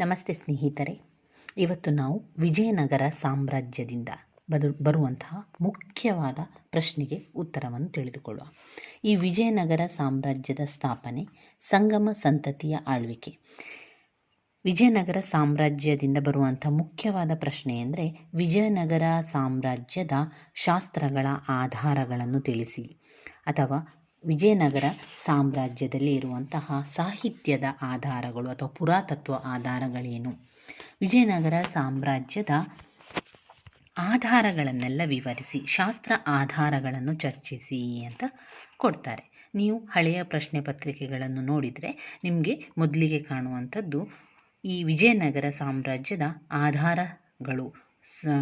ನಮಸ್ತೆ ಸ್ನೇಹಿತರೆ. ಇವತ್ತು ನಾವು ವಿಜಯನಗರ ಸಾಮ್ರಾಜ್ಯದಿಂದ ಬದು, ಬರುವಂತಹ ಮುಖ್ಯವಾದ ಪ್ರಶ್ನೆಗೆ ಉತ್ತರವನ್ನು ತಿಳಿದುಕೊಳ್ಳುವ. ಈ ವಿಜಯನಗರ ಸಾಮ್ರಾಜ್ಯದ ಸ್ಥಾಪನೆ ಸಂಗಮ ಸಂತತಿಯ ಆಳ್ವಿಕೆ. ವಿಜಯನಗರ ಸಾಮ್ರಾಜ್ಯದಿಂದ ಬರುವಂಥ ಮುಖ್ಯವಾದ ಪ್ರಶ್ನೆ ಎಂದರೆ ವಿಜಯನಗರ ಸಾಮ್ರಾಜ್ಯದ ಶಾಸ್ತ್ರಗಳ ಆಧಾರಗಳನ್ನು ತಿಳಿಸಿ. ಅಥವಾ ವಿಜಯನಗರ ಸಾಮ್ರಾಜ್ಯದಲ್ಲಿ ಇರುವಂತಹ ಸಾಹಿತ್ಯದ ಆಧಾರಗಳು ಅಥವಾ ಪುರಾತತ್ವ ಆಧಾರಗಳೇನು? ವಿಜಯನಗರ ಸಾಮ್ರಾಜ್ಯದ ಆಧಾರಗಳನ್ನೆಲ್ಲ ವಿವರಿಸಿ, ಶಾಸ್ತ್ರ ಆಧಾರಗಳನ್ನು ಚರ್ಚಿಸಿ ಅಂತ ಕೊಡ್ತಾರೆ. ನೀವು ಹಳೆಯ ಪ್ರಶ್ನೆ ಪತ್ರಿಕೆಗಳನ್ನು ನೋಡಿದರೆ ನಿಮಗೆ ಮೊದಲಿಗೆ ಕಾಣುವಂಥದ್ದು ಈ ವಿಜಯನಗರ ಸಾಮ್ರಾಜ್ಯದ ಆಧಾರಗಳು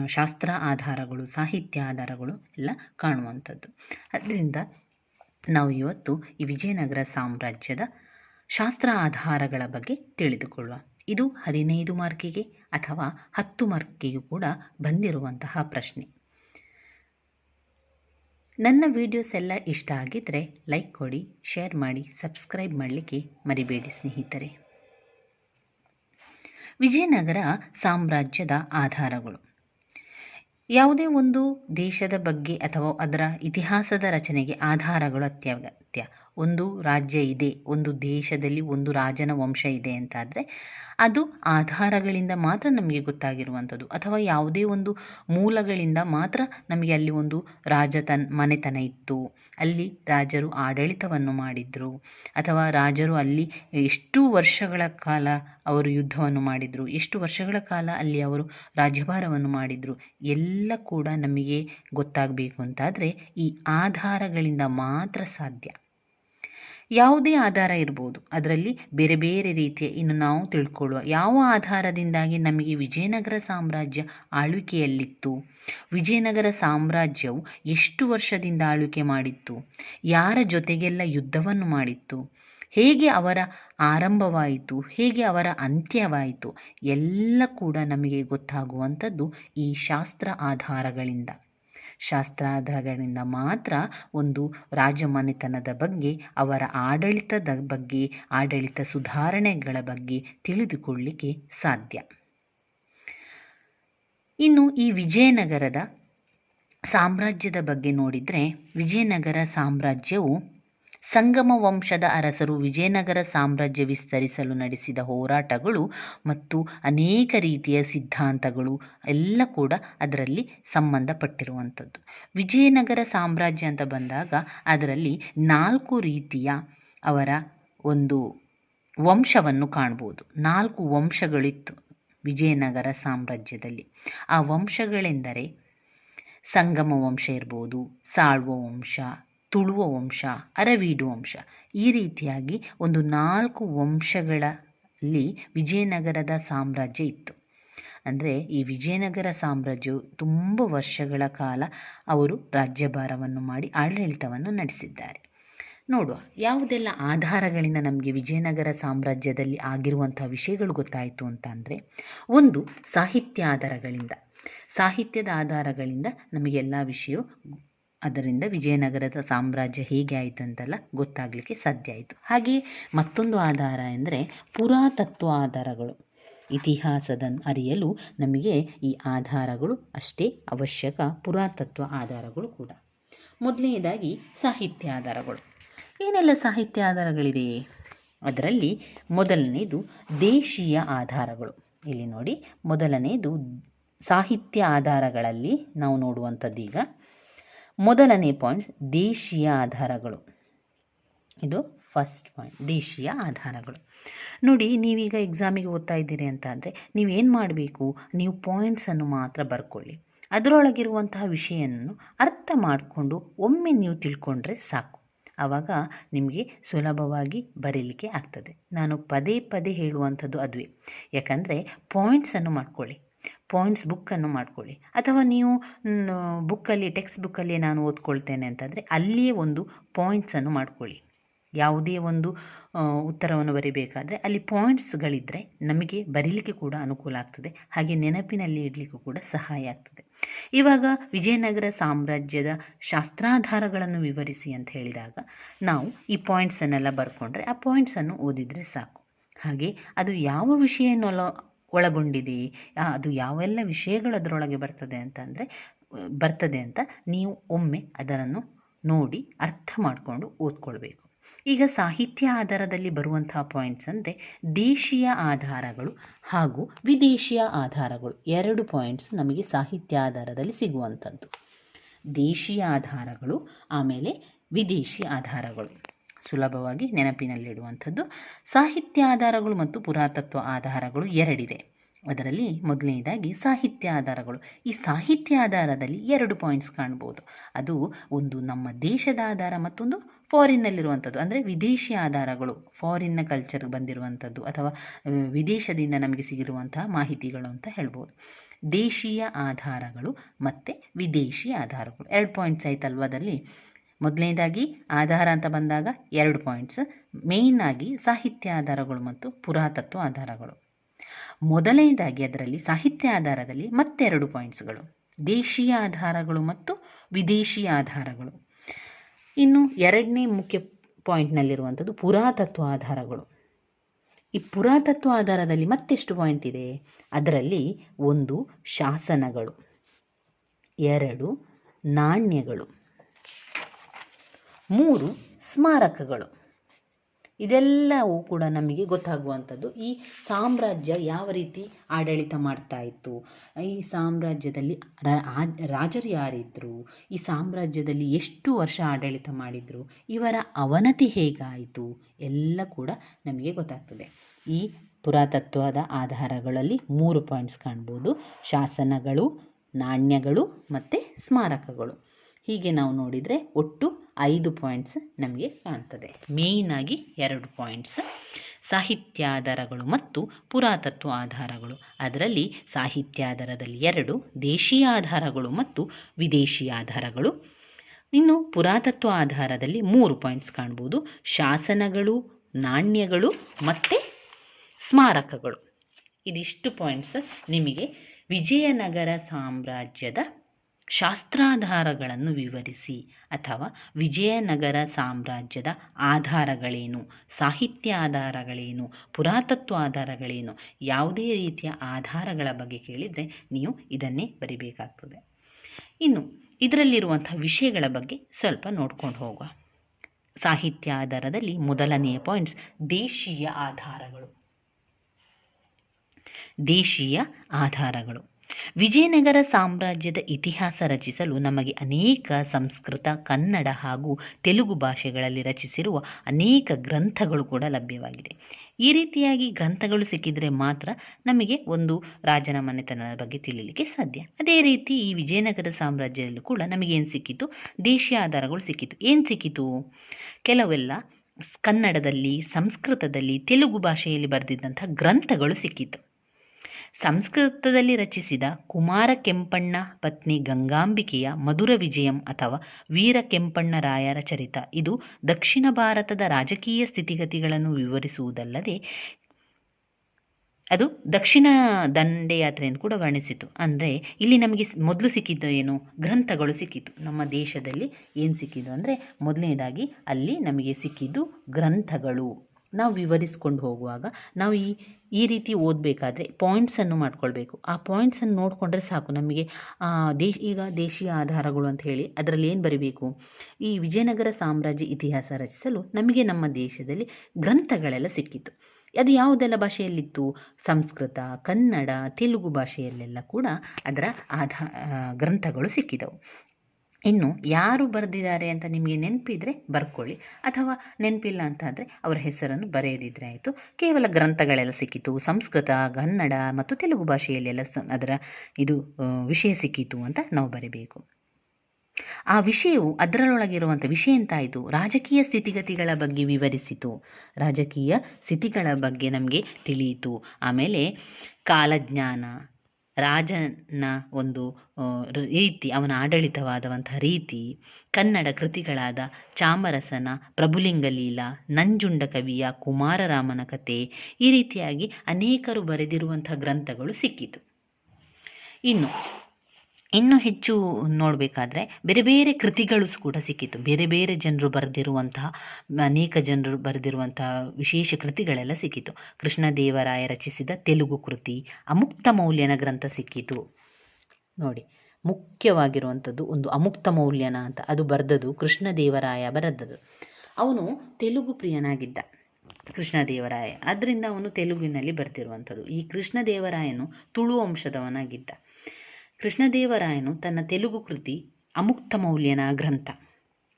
ಶಾಸ್ತ್ರ ಆಧಾರಗಳು, ಸಾಹಿತ್ಯ ಆಧಾರಗಳು ಎಲ್ಲ ಕಾಣುವಂಥದ್ದು. ಅದರಿಂದ ನಾವು ಇವತ್ತು ಈ ವಿಜಯನಗರ ಸಾಮ್ರಾಜ್ಯದ ಶಾಸ್ತ್ರ ಆಧಾರಗಳ ಬಗ್ಗೆ ತಿಳಿದುಕೊಳ್ಳುವ. ಇದು ಹದಿನೈದು ಮಾರ್ಕಿಗೆ ಅಥವಾ ಹತ್ತು ಮಾರ್ಕಿಗೂ ಕೂಡ ಬಂದಿರುವಂತಹ ಪ್ರಶ್ನೆ. ನನ್ನ ವಿಡಿಯೋಸ್ ಎಲ್ಲ ಇಷ್ಟ ಆಗಿದ್ದರೆ ಲೈಕ್ ಕೊಡಿ, ಶೇರ್ ಮಾಡಿ, ಸಬ್ಸ್ಕ್ರೈಬ್ ಮಾಡಲಿಕ್ಕೆ ಮರಿಬೇಡಿ ಸ್ನೇಹಿತರೆ. ವಿಜಯನಗರ ಸಾಮ್ರಾಜ್ಯದ ಆಧಾರಗಳು. ಯಾವುದೇ ಒಂದು ದೇಶದ ಬಗ್ಗೆ ಅಥವಾ ಅದರ ಇತಿಹಾಸದ ರಚನೆಗೆ ಆಧಾರಗಳು ಅತ್ಯಗತ್ಯ. ಒಂದು ರಾಜ್ಯ ಇದೆ, ಒಂದು ದೇಶದಲ್ಲಿ ಒಂದು ರಾಜನ ವಂಶ ಇದೆ ಅಂತಾದರೆ ಅದು ಆಧಾರಗಳಿಂದ ಮಾತ್ರ ನಮಗೆ ಗೊತ್ತಾಗಿರುವಂಥದ್ದು. ಅಥವಾ ಯಾವುದೇ ಒಂದು ಮೂಲಗಳಿಂದ ಮಾತ್ರ ನಮಗೆ ಅಲ್ಲಿ ಒಂದು ರಾಜತನ ಮನೆತನ ಇತ್ತು. ಅಲ್ಲಿ ರಾಜರು ಆಡಳಿತವನ್ನು ಮಾಡಿದರು. ಅಥವಾ ರಾಜರು ಅಲ್ಲಿ ಎಷ್ಟು ವರ್ಷಗಳ ಕಾಲ ಅವರು ಯುದ್ಧವನ್ನು ಮಾಡಿದರು. ಎಷ್ಟು ವರ್ಷಗಳ ಕಾಲ ಅಲ್ಲಿ ಅವರು ರಾಜ್ಯಭಾರವನ್ನು ಮಾಡಿದರು. ಎಲ್ಲ ಕೂಡ ನಮಗೆ ಗೊತ್ತಾಗಬೇಕು ಅಂತಾದರೆ ಈ ಆಧಾರಗಳಿಂದ ಮಾತ್ರ ಸಾಧ್ಯ. ಯಾವುದೇ ಆಧಾರ ಇರ್ಬೋದು. ಅದರಲ್ಲಿ ಬೇರೆ ಬೇರೆ ರೀತಿಯ ಇನ್ನು ನಾವು ತಿಳ್ಕೊಳ್ಳುವ ಯಾವ ಆಧಾರದಿಂದಾಗಿ ನಮಗೆ ವಿಜಯನಗರ ಸಾಮ್ರಾಜ್ಯ ಆಳ್ವಿಕೆಯಲ್ಲಿತ್ತು? ವಿಜಯನಗರ ಸಾಮ್ರಾಜ್ಯವು ಎಷ್ಟು ವರ್ಷದಿಂದ ಆಳ್ವಿಕೆ ಮಾಡಿತ್ತು? ಯಾರ ಜೊತೆಗೆಲ್ಲ ಯುದ್ಧವನ್ನು ಮಾಡಿತ್ತು? ಹೇಗೆ ಅವರ ಆರಂಭವಾಯಿತು? ಹೇಗೆ ಅವರ ಅಂತ್ಯವಾಯಿತು? ಎಲ್ಲ ಕೂಡ ನಮಗೆ ಗೊತ್ತಾಗುವಂಥದ್ದು ಈ ಶಾಸ್ತ್ರ ಆಧಾರಗಳಿಂದ. ಶಾಸ್ತ್ರಾಧಾರಗಳಿಂದ ಮಾತ್ರ ಒಂದು ರಾಜಮನೆತನದ ಬಗ್ಗೆ, ಅವರ ಆಡಳಿತದ ಬಗ್ಗೆ, ಆಡಳಿತ ಸುಧಾರಣೆಗಳ ಬಗ್ಗೆ ತಿಳಿದುಕೊಳ್ಳಿಕ್ಕೆ ಸಾಧ್ಯ. ಇನ್ನು ಈ ವಿಜಯನಗರದ ಸಾಮ್ರಾಜ್ಯದ ಬಗ್ಗೆ ನೋಡಿದರೆ, ವಿಜಯನಗರ ಸಾಮ್ರಾಜ್ಯವು ಸಂಗಮ ವಂಶದ ಅರಸರು ವಿಜಯನಗರ ಸಾಮ್ರಾಜ್ಯ ವಿಸ್ತರಿಸಲು ನಡೆಸಿದ ಹೋರಾಟಗಳು ಮತ್ತು ಅನೇಕ ರೀತಿಯ ಸಿದ್ಧಾಂತಗಳು ಎಲ್ಲ ಕೂಡ ಅದರಲ್ಲಿ ಸಂಬಂಧಪಟ್ಟಿರುವಂಥದ್ದು. ವಿಜಯನಗರ ಸಾಮ್ರಾಜ್ಯ ಅಂತ ಬಂದಾಗ ಅದರಲ್ಲಿ ನಾಲ್ಕು ರೀತಿಯ ಅವರ ಒಂದು ವಂಶವನ್ನು ಕಾಣ್ಬೋದು. ನಾಲ್ಕು ವಂಶಗಳಿತ್ತು ವಿಜಯನಗರ ಸಾಮ್ರಾಜ್ಯದಲ್ಲಿ. ಆ ವಂಶಗಳೆಂದರೆ ಸಂಗಮ ವಂಶ ಇರ್ಬೋದು, ಸಾಳ್ವ ವಂಶ ತುಳುವ ವಂಶ, ಅರವೀಡು ವಂಶ. ಈ ರೀತಿಯಾಗಿ ಒಂದು ನಾಲ್ಕು ವಂಶಗಳಲ್ಲಿ ವಿಜಯನಗರದ ಸಾಮ್ರಾಜ್ಯ ಇತ್ತು. ಅಂದರೆ ಈ ವಿಜಯನಗರ ಸಾಮ್ರಾಜ್ಯವು ತುಂಬ ವರ್ಷಗಳ ಕಾಲ ಅವರು ರಾಜ್ಯಭಾರವನ್ನು ಮಾಡಿ ಆಡಳಿತವನ್ನು ನಡೆಸಿದ್ದಾರೆ. ನೋಡುವ, ಯಾವುದೆಲ್ಲ ಆಧಾರಗಳಿಂದ ನಮಗೆ ವಿಜಯನಗರ ಸಾಮ್ರಾಜ್ಯದಲ್ಲಿ ಆಗಿರುವಂಥ ವಿಷಯಗಳು ಗೊತ್ತಾಯಿತು ಅಂತಂದರೆ, ಒಂದು ಸಾಹಿತ್ಯ ಆಧಾರಗಳಿಂದ. ಸಾಹಿತ್ಯದ ಆಧಾರಗಳಿಂದ ನಮಗೆಲ್ಲ ವಿಷಯ ಅದರಿಂದ ವಿಜಯನಗರದ ಸಾಮ್ರಾಜ್ಯ ಹೇಗೆ ಆಯಿತು ಅಂತೆಲ್ಲ ಗೊತ್ತಾಗಲಿಕ್ಕೆ ಸಾಧ್ಯ ಆಯಿತು. ಹಾಗೆಯೇ ಮತ್ತೊಂದು ಆಧಾರ ಎಂದರೆ ಪುರಾತತ್ವ ಆಧಾರಗಳು. ಇತಿಹಾಸದ ಅರಿಯಲು ನಮಗೆ ಈ ಆಧಾರಗಳು ಅಷ್ಟೇ ಅವಶ್ಯಕ, ಪುರಾತತ್ವ ಆಧಾರಗಳು ಕೂಡ. ಮೊದಲನೇದಾಗಿ ಸಾಹಿತ್ಯ ಆಧಾರಗಳು. ಏನೆಲ್ಲ ಸಾಹಿತ್ಯ ಆಧಾರಗಳಿದೆ? ಅದರಲ್ಲಿ ಮೊದಲನೇದು ದೇಶೀಯ ಆಧಾರಗಳು. ಇಲ್ಲಿ ನೋಡಿ ಮೊದಲನೆಯದು ಸಾಹಿತ್ಯ ಆಧಾರಗಳಲ್ಲಿ ನಾವು ನೋಡುವಂಥದ್ದೀಗ ಮೊದಲನೇ ಪಾಯಿಂಟ್ಸ್ ದೇಶೀಯ ಆಧಾರಗಳು. ಇದು ಫಸ್ಟ್ ಪಾಯಿಂಟ್ ದೇಶೀಯ ಆಧಾರಗಳು. ನೋಡಿ, ನೀವೀಗ ಎಕ್ಸಾಮಿಗೆ ಓದ್ತಾ ಇದ್ದೀರಿ ಅಂತ ಅಂದರೆ ನೀವೇನು ಮಾಡಬೇಕು? ನೀವು ಪಾಯಿಂಟ್ಸನ್ನು ಮಾತ್ರ ಬರ್ಕೊಳ್ಳಿ. ಅದರೊಳಗಿರುವಂತಹ ವಿಷಯವನ್ನು ಅರ್ಥ ಮಾಡಿಕೊಂಡು ಒಮ್ಮೆ ನೀವು ತಿಳ್ಕೊಂಡ್ರೆ ಸಾಕು. ಆವಾಗ ನಿಮಗೆ ಸುಲಭವಾಗಿ ಬರೀಲಿಕ್ಕೆ ಆಗ್ತದೆ. ನಾನು ಪದೇ ಪದೇ ಹೇಳುವಂಥದ್ದು ಅದುವೇ. ಯಾಕಂದರೆ ಪಾಯಿಂಟ್ಸನ್ನು ಮಾಡ್ಕೊಳ್ಳಿ. ಪಾಯಿಂಟ್ಸ್ ಬುಕ್ಕನ್ನು ಮಾಡ್ಕೊಳ್ಳಿ. ಅಥವಾ ನೀವು ಬುಕ್ಕಲ್ಲಿ ಟೆಕ್ಸ್ಟ್ ಬುಕ್ಕಲ್ಲಿ ನಾನು ಓದ್ಕೊಳ್ತೇನೆ ಅಂತಂದರೆ ಅಲ್ಲಿಯೇ ಒಂದು ಪಾಯಿಂಟ್ಸನ್ನು ಮಾಡ್ಕೊಳ್ಳಿ. ಯಾವುದೇ ಒಂದು ಉತ್ತರವನ್ನು ಬರಿಬೇಕಾದರೆ ಅಲ್ಲಿ ಪಾಯಿಂಟ್ಸ್ಗಳಿದ್ದರೆ ನಮಗೆ ಬರೀಲಿಕ್ಕೆ ಕೂಡ ಅನುಕೂಲ ಆಗ್ತದೆ. ಹಾಗೆ ನೆನಪಿನಲ್ಲಿ ಇಡಲಿಕ್ಕೂ ಕೂಡ ಸಹಾಯ ಆಗ್ತದೆ. ಇವಾಗ ವಿಜಯನಗರ ಸಾಮ್ರಾಜ್ಯದ ಶಾಸ್ತ್ರಾಧಾರಗಳನ್ನು ವಿವರಿಸಿ ಅಂತ ಹೇಳಿದಾಗ ನಾವು ಈ ಪಾಯಿಂಟ್ಸನ್ನೆಲ್ಲ ಬರ್ಕೊಂಡ್ರೆ ಆ ಪಾಯಿಂಟ್ಸನ್ನು ಓದಿದರೆ ಸಾಕು. ಹಾಗೆ ಅದು ಯಾವ ವಿಷಯನೊಳ ಒಳಗೊಂಡಿದೆ. ಅದು ಯಾವೆಲ್ಲ ವಿಷಯಗಳು ಅದರೊಳಗೆ ಬರ್ತದೆ ಅಂತಂದರೆ, ಬರ್ತದೆ ಅಂತ ನೀವು ಒಮ್ಮೆ ಅದನ್ನು ನೋಡಿ ಅರ್ಥ ಮಾಡಿಕೊಂಡು ಓದ್ಕೊಳ್ಬೇಕು. ಈಗ ಸಾಹಿತ್ಯ ಆಧಾರದಲ್ಲಿ ಬರುವಂತಹ ಪಾಯಿಂಟ್ಸ್ ಅಂದರೆ ದೇಶೀಯ ಆಧಾರಗಳು ಹಾಗೂ ವಿದೇಶಿಯ ಆಧಾರಗಳು. ಎರಡು ಪಾಯಿಂಟ್ಸ್ ನಮಗೆ ಸಾಹಿತ್ಯ ಆಧಾರದಲ್ಲಿ ಸಿಗುವಂಥದ್ದು. ದೇಶೀಯ ಆಧಾರಗಳು, ಆಮೇಲೆ ವಿದೇಶಿ ಆಧಾರಗಳು. ಸುಲಭವಾಗಿ ನೆನಪಿನಲ್ಲಿಡುವಂಥದ್ದು. ಸಾಹಿತ್ಯ ಆಧಾರಗಳು ಮತ್ತು ಪುರಾತತ್ವ ಆಧಾರಗಳು ಎರಡಿದೆ. ಅದರಲ್ಲಿ ಮೊದಲನೇದಾಗಿ ಸಾಹಿತ್ಯ ಆಧಾರಗಳು ಈ ಸಾಹಿತ್ಯ ಆಧಾರದಲ್ಲಿ ಎರಡು ಪಾಯಿಂಟ್ಸ್ ಕಾಣ್ಬೋದು. ಅದು ಒಂದು ನಮ್ಮ ದೇಶದ ಆಧಾರ ಮತ್ತೊಂದು ಫಾರಿನ್ನಲ್ಲಿರುವಂಥದ್ದು. ಅಂದರೆ ವಿದೇಶಿ ಆಧಾರಗಳು ಫಾರಿನ್ನ ಕಲ್ಚರ್ ಬಂದಿರುವಂಥದ್ದು ಅಥವಾ ವಿದೇಶದಿಂದ ನಮಗೆ ಸಿಗಿರುವಂತಹ ಮಾಹಿತಿಗಳು ಅಂತ ಹೇಳ್ಬೋದು. ದೇಶೀಯ ಆಧಾರಗಳು ಮತ್ತು ವಿದೇಶಿ ಆಧಾರಗಳು. ಎರಡು ಪಾಯಿಂಟ್ಸ್ ಆಯ್ತಲ್ವ ಅದರಲ್ಲಿ? ಮೊದಲನೇದಾಗಿ ಆಧಾರ ಅಂತ ಬಂದಾಗ ಎರಡು ಪಾಯಿಂಟ್ಸ್ ಮೇಯ್ನ್ ಆಗಿ ಸಾಹಿತ್ಯ ಆಧಾರಗಳು ಮತ್ತು ಪುರಾತತ್ವ ಆಧಾರಗಳು. ಮೊದಲನೇದಾಗಿ ಅದರಲ್ಲಿ ಸಾಹಿತ್ಯ ಆಧಾರದಲ್ಲಿ ಮತ್ತೆರಡು ಪಾಯಿಂಟ್ಸ್ಗಳು ದೇಶೀಯ ಆಧಾರಗಳು ಮತ್ತು ವಿದೇಶಿ ಆಧಾರಗಳು. ಇನ್ನು ಎರಡನೇ ಮುಖ್ಯ ಪಾಯಿಂಟ್ನಲ್ಲಿರುವಂಥದ್ದು ಪುರಾತತ್ವ ಆಧಾರಗಳು. ಈ ಪುರಾತತ್ವ ಆಧಾರದಲ್ಲಿ ಮತ್ತೆಷ್ಟು ಪಾಯಿಂಟ್ ಇದೆ? ಅದರಲ್ಲಿ ಒಂದು ಶಾಸನಗಳು, ಎರಡು ನಾಣ್ಯಗಳು. ಮೂರು ಸ್ಮಾರಕಗಳು. ಇದೆಲ್ಲವೂ ಕೂಡ ನಮಗೆ ಗೊತ್ತಾಗುವಂಥದ್ದು. ಈ ಸಾಮ್ರಾಜ್ಯ ಯಾವ ರೀತಿ ಆಡಳಿತ ಮಾಡ್ತಾ ಇತ್ತು? ಈ ಸಾಮ್ರಾಜ್ಯದಲ್ಲಿ ರಾಜರು ಯಾರಿದ್ದರು ಈ ಸಾಮ್ರಾಜ್ಯದಲ್ಲಿ ಎಷ್ಟು ವರ್ಷ ಆಡಳಿತ ಮಾಡಿದರು? ಇವರ ಅವನತಿ ಹೇಗಾಯಿತು? ಎಲ್ಲ ಕೂಡ ನಮಗೆ ಗೊತ್ತಾಗ್ತದೆ. ಈ ಪುರಾತತ್ವದ ಆಧಾರಗಳಲ್ಲಿ ಮೂರು ಪಾಯಿಂಟ್ಸ್ ಕಾಣ್ಬೋದು. ಶಾಸನಗಳು, ನಾಣ್ಯಗಳು ಮತ್ತು ಸ್ಮಾರಕಗಳು. ಹೀಗೆ ನಾವು ನೋಡಿದರೆ ಒಟ್ಟು ಐದು ಪಾಯಿಂಟ್ಸ್ ನಮಗೆ ಕಾಣ್ತದೆ. ಮೇಯ್ನಾಗಿ ಎರಡು ಪಾಯಿಂಟ್ಸ್ ಸಾಹಿತ್ಯಾಧಾರಗಳು ಮತ್ತು ಪುರಾತತ್ವ ಆಧಾರಗಳು. ಅದರಲ್ಲಿ ಸಾಹಿತ್ಯಾಧಾರದಲ್ಲಿ ಎರಡು, ದೇಶೀಯ ಆಧಾರಗಳು ಮತ್ತು ವಿದೇಶಿ ಆಧಾರಗಳು. ಇನ್ನು ಪುರಾತತ್ವ ಆಧಾರದಲ್ಲಿ ಮೂರು ಪಾಯಿಂಟ್ಸ್ ಕಾಣ್ಬೋದು. ಶಾಸನಗಳು, ನಾಣ್ಯಗಳು ಮತ್ತು ಸ್ಮಾರಕಗಳು. ಇದಿಷ್ಟು ಪಾಯಿಂಟ್ಸ್ ನಿಮಗೆ ವಿಜಯನಗರ ಸಾಮ್ರಾಜ್ಯದ ಶಾಸ್ತ್ರಾಧಾರಗಳನ್ನು ವಿವರಿಸಿ ಅಥವಾ ವಿಜಯನಗರ ಸಾಮ್ರಾಜ್ಯದ ಆಧಾರಗಳೇನು ಸಾಹಿತ್ಯ ಆಧಾರಗಳೇನು ಪುರಾತತ್ವ ಆಧಾರಗಳೇನು ಯಾವುದೇ ರೀತಿಯ ಆಧಾರಗಳ ಬಗ್ಗೆ ಕೇಳಿದರೆ ನೀವು ಇದನ್ನೇ ಬರಿಬೇಕಾಗ್ತದೆ. ಇನ್ನು ಇದರಲ್ಲಿರುವಂಥ ವಿಷಯಗಳ ಬಗ್ಗೆ ಸ್ವಲ್ಪ ನೋಡ್ಕೊಂಡು ಹೋಗುವ. ಸಾಹಿತ್ಯ ಆಧಾರದಲ್ಲಿ ಮೊದಲನೆಯ ಪಾಯಿಂಟ್ಸ್, ದೇಶೀಯ ಆಧಾರಗಳು. ದೇಶೀಯ ಆಧಾರಗಳು. ವಿಜಯನಗರ ಸಾಮ್ರಾಜ್ಯದ ಇತಿಹಾಸ ರಚಿಸಲು ನಮಗೆ ಅನೇಕ ಸಂಸ್ಕೃತ, ಕನ್ನಡ ಹಾಗೂ ತೆಲುಗು ಭಾಷೆಗಳಲ್ಲಿ ರಚಿಸಿರುವ ಅನೇಕ ಗ್ರಂಥಗಳು ಕೂಡ ಲಭ್ಯವಾಗಿದೆ. ಈ ರೀತಿಯಾಗಿ ಗ್ರಂಥಗಳು ಸಿಕ್ಕಿದರೆ ಮಾತ್ರ ನಮಗೆ ಒಂದು ರಾಜನ ಮನೆತನದ ಬಗ್ಗೆ ತಿಳಿಯಲಿಕ್ಕೆ ಸಾಧ್ಯ. ಅದೇ ರೀತಿ ಈ ವಿಜಯನಗರ ಸಾಮ್ರಾಜ್ಯದಲ್ಲೂ ಕೂಡ ನಮಗೇನು ಸಿಕ್ಕಿತು? ದೇಶೀಯ ಆಧಾರಗಳು ಸಿಕ್ಕಿತು. ಏನು ಸಿಕ್ಕಿತು? ಕೆಲವೆಲ್ಲ ಕನ್ನಡದಲ್ಲಿ, ಸಂಸ್ಕೃತದಲ್ಲಿ, ತೆಲುಗು ಭಾಷೆಯಲ್ಲಿ ಬರೆದಿದ್ದಂಥ ಗ್ರಂಥಗಳು ಸಿಕ್ಕಿತು ಸಂಸ್ಕೃತದಲ್ಲಿ ರಚಿಸಿದ ಕುಮಾರ ಕೆಂಪಣ್ಣ ಪತ್ನಿ ಗಂಗಾಂಬಿಕೆಯ ಮಧುರ ವಿಜಯಂ ಅಥವಾ ವೀರ ಕೆಂಪಣ್ಣರಾಯರ ಚರಿತ. ಇದು ದಕ್ಷಿಣ ಭಾರತದ ರಾಜಕೀಯ ಸ್ಥಿತಿಗತಿಗಳನ್ನು ವಿವರಿಸುವುದಲ್ಲದೆ ಅದು ದಕ್ಷಿಣ ದಂಡೆಯಾತ್ರೆಯನ್ನು ಕೂಡ ವರ್ಣಿಸಿತು. ಅಂದರೆ ಇಲ್ಲಿ ನಮಗೆ ಮೊದಲು ಸಿಕ್ಕಿದ್ದು ಏನು? ಗ್ರಂಥಗಳು ಸಿಕ್ಕಿತು ನಮ್ಮ ದೇಶದಲ್ಲಿ ಏನು ಸಿಕ್ಕಿದ್ದು ಅಂದರೆ ಮೊದಲನೇದಾಗಿ ಅಲ್ಲಿ ನಮಗೆ ಸಿಕ್ಕಿದ್ದು ಗ್ರಂಥಗಳು. ನಾವು ವಿವರಿಸ್ಕೊಂಡು ಹೋಗುವಾಗ ನಾವು ಈ ಈ ರೀತಿ ಓದಬೇಕಾದ್ರೆ ಪಾಯಿಂಟ್ಸನ್ನು ಮಾಡ್ಕೊಳ್ಬೇಕು. ಆ ಪಾಯಿಂಟ್ಸನ್ನು ನೋಡಿಕೊಂಡ್ರೆ ಸಾಕು ನಮಗೆ. ದೇಶ, ಈಗ ದೇಶೀಯ ಆಧಾರಗಳು ಅಂತ ಹೇಳಿ ಅದರಲ್ಲಿ ಏನು ಬರೀಬೇಕು? ಈ ವಿಜಯನಗರ ಸಾಮ್ರಾಜ್ಯ ಇತಿಹಾಸ ರಚಿಸಲು ನಮಗೆ ನಮ್ಮ ದೇಶದಲ್ಲಿ ಗ್ರಂಥಗಳೆಲ್ಲ ಸಿಕ್ಕಿತು ಅದು ಯಾವುದೆಲ್ಲ ಭಾಷೆಯಲ್ಲಿತ್ತು? ಸಂಸ್ಕೃತ, ಕನ್ನಡ, ತೆಲುಗು ಭಾಷೆಯಲ್ಲೆಲ್ಲ ಕೂಡ ಅದರ ಆಧಾ ಗ್ರಂಥಗಳು ಸಿಕ್ಕಿದವು. ಇನ್ನು ಯಾರು ಬರೆದಿದ್ದಾರೆ ಅಂತ ನಿಮಗೆ ನೆನಪಿದ್ರೆ ಬರ್ಕೊಳ್ಳಿ. ಅಥವಾ ನೆನಪಿಲ್ಲ ಅಂತಾದರೆ ಅವರ ಹೆಸರನ್ನು ಬರೆಯದಿದ್ರೆ ಆಯಿತು. ಕೇವಲ ಗ್ರಂಥಗಳೆಲ್ಲ ಸಿಕ್ಕಿತು. ಸಂಸ್ಕೃತ, ಕನ್ನಡ ಮತ್ತು ತೆಲುಗು ಭಾಷೆಯಲ್ಲೆಲ್ಲ ಸ ಅದರ ಇದು ವಿಷಯ ಸಿಕ್ಕಿತು ಅಂತ ನಾವು ಬರೀಬೇಕು. ಆ ವಿಷಯವು ಅದರಲ್ಲೊಳಗಿರುವಂಥ ವಿಷಯ ಎಂತಾಯಿತು? ರಾಜಕೀಯ ಸ್ಥಿತಿಗತಿಗಳ ಬಗ್ಗೆ ವಿವರಿಸಿತು. ರಾಜಕೀಯ ಸ್ಥಿತಿಗಳ ಬಗ್ಗೆ ನಮಗೆ ತಿಳಿಯಿತು. ಆಮೇಲೆ ಕಾಲಜ್ಞಾನ ರಾಜನ ಒಂದು ರೀತಿ, ಅವನ ಆಡಳಿತವಾದವಂಥ ರೀತಿ, ಕನ್ನಡ ಕೃತಿಗಳಾದ ಚಾಮರಸನ ಪ್ರಭುಲಿಂಗ ಲೀಲಾ ನಂಜುಂಡ ಕವಿಯ ಕುಮಾರರಾಮನ ಕತೆ ಈ ರೀತಿಯಾಗಿ ಅನೇಕರು ಬರೆದಿರುವಂಥ ಗ್ರಂಥಗಳು ಸಿಕ್ಕಿತು. ಇನ್ನು ಇನ್ನೂ ಹೆಚ್ಚು ನೋಡಬೇಕಾದ್ರೆ ಬೇರೆ ಬೇರೆ ಕೃತಿಗಳು ಕೂಡ ಸಿಕ್ಕಿತು ಬೇರೆ ಬೇರೆ ಜನರು ಬರೆದಿರುವಂತಹ, ಅನೇಕ ಜನರು ಬರೆದಿರುವಂತಹ ವಿಶೇಷ ಕೃತಿಗಳೆಲ್ಲ ಸಿಕ್ಕಿತು ಕೃಷ್ಣದೇವರಾಯ ರಚಿಸಿದ ತೆಲುಗು ಕೃತಿ, ಅಮುಕ್ತ ಮೌಲ್ಯನ ಗ್ರಂಥ ಸಿಕ್ಕಿತು. ನೋಡಿ, ಮುಖ್ಯವಾಗಿರುವಂಥದ್ದು ಒಂದು ಅಮುಕ್ತ ಮೌಲ್ಯನ ಅಂತ. ಅದು ಬರೆದದು ಕೃಷ್ಣದೇವರಾಯ ಬರೆದದ್ದು. ಅವನು ತೆಲುಗು ಪ್ರಿಯನಾಗಿದ್ದ ಕೃಷ್ಣದೇವರಾಯ. ಅದರಿಂದ ಅವನು ತೆಲುಗಿನಲ್ಲಿ ಬರ್ತಿರುವಂಥದ್ದು ಈ ಕೃಷ್ಣದೇವರಾಯನು ತುಳು ವಂಶದವನಾಗಿದ್ದ. ಕೃಷ್ಣದೇವರಾಯನು ತನ್ನ ತೆಲುಗು ಕೃತಿ ಅಮುಕ್ತ ಮೌಲ್ಯನ ಗ್ರಂಥ.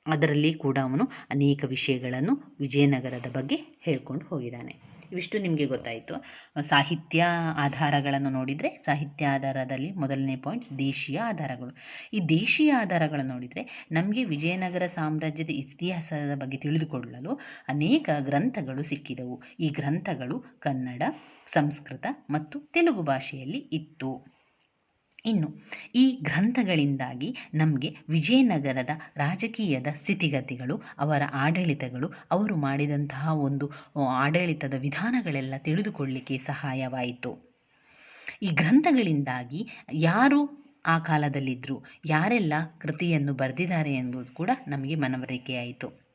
ಅದರಲ್ಲಿ ಕೂಡ ಅವನು ಅನೇಕ ವಿಷಯಗಳನ್ನು ವಿಜಯನಗರದ ಬಗ್ಗೆ ಹೇಳ್ಕೊಂಡು ಹೋಗಿದ್ದಾನೆ. ಇವಿಷ್ಟು ನಿಮಗೆ ಗೊತ್ತಾಯಿತು. ಸಾಹಿತ್ಯ ಆಧಾರಗಳನ್ನು ನೋಡಿದರೆ ಸಾಹಿತ್ಯ ಆಧಾರದಲ್ಲಿ ಮೊದಲನೇ ಪಾಯಿಂಟ್ಸ್ ದೇಶೀಯ ಆಧಾರಗಳು. ಈ ದೇಶೀಯ ಆಧಾರಗಳನ್ನು ನೋಡಿದರೆ ನಮಗೆ ವಿಜಯನಗರ ಸಾಮ್ರಾಜ್ಯದ ಇತಿಹಾಸದ ಬಗ್ಗೆ ತಿಳಿದುಕೊಳ್ಳಲು ಅನೇಕ ಗ್ರಂಥಗಳು ಸಿಕ್ಕಿದವು. ಈ ಗ್ರಂಥಗಳು ಕನ್ನಡ, ಸಂಸ್ಕೃತ ಮತ್ತು ತೆಲುಗು ಭಾಷೆಯಲ್ಲಿ ಇತ್ತು. ಇನ್ನು ಈ ಗ್ರಂಥಗಳಿಂದಾಗಿ ನಮಗೆ ವಿಜಯನಗರದ ರಾಜಕೀಯದ ಸ್ಥಿತಿಗತಿಗಳು, ಅವರ ಆಡಳಿತಗಳು, ಅವರು ಮಾಡಿದಂತಹ ಒಂದು ಆಡಳಿತದ ವಿಧಾನಗಳೆಲ್ಲ ತಿಳಿದುಕೊಳ್ಳಿಕ್ಕೆ ಸಹಾಯವಾಯಿತು. ಈ ಗ್ರಂಥಗಳಿಂದಾಗಿ ಯಾರು ಆ ಕಾಲದಲ್ಲಿದ್ದರು ಯಾರೆಲ್ಲ ಕೃತಿಯನ್ನು ಬರೆದಿದ್ದಾರೆ ಎಂಬುದು ಕೂಡ ನಮಗೆ ಮನವರಿಕೆಯಾಯಿತು.